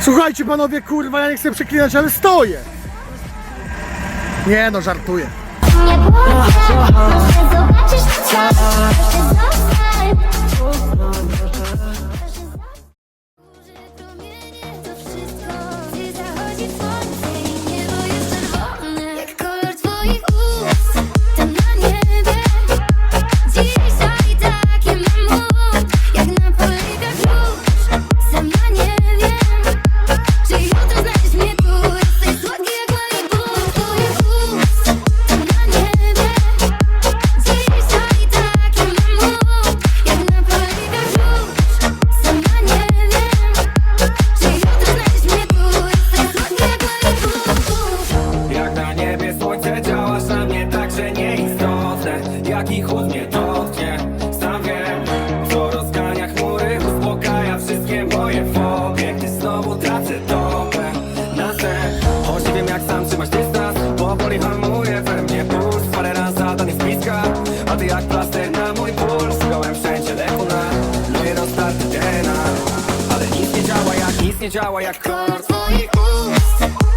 Słuchajcie panowie, kurwa, ja nie chcę przeklinać, ale stoję. Nie no, żartuję. Nie to wszystko, zachodzi dotknie, sam wiem Co rozgania chmury, uspokaja wszystkie moje fobie Gdy znowu tracę topę na sen Choć nie wiem jak sam trzymać dystans Powoli hamuje we mnie puls. Parę raz zadań jest bliska A ty jak plaster na mój puls. Szukałem wszędzie leku na moje roztarte DNA Ale nic nie działa jak, nic nie działa jak kolor twoich ust,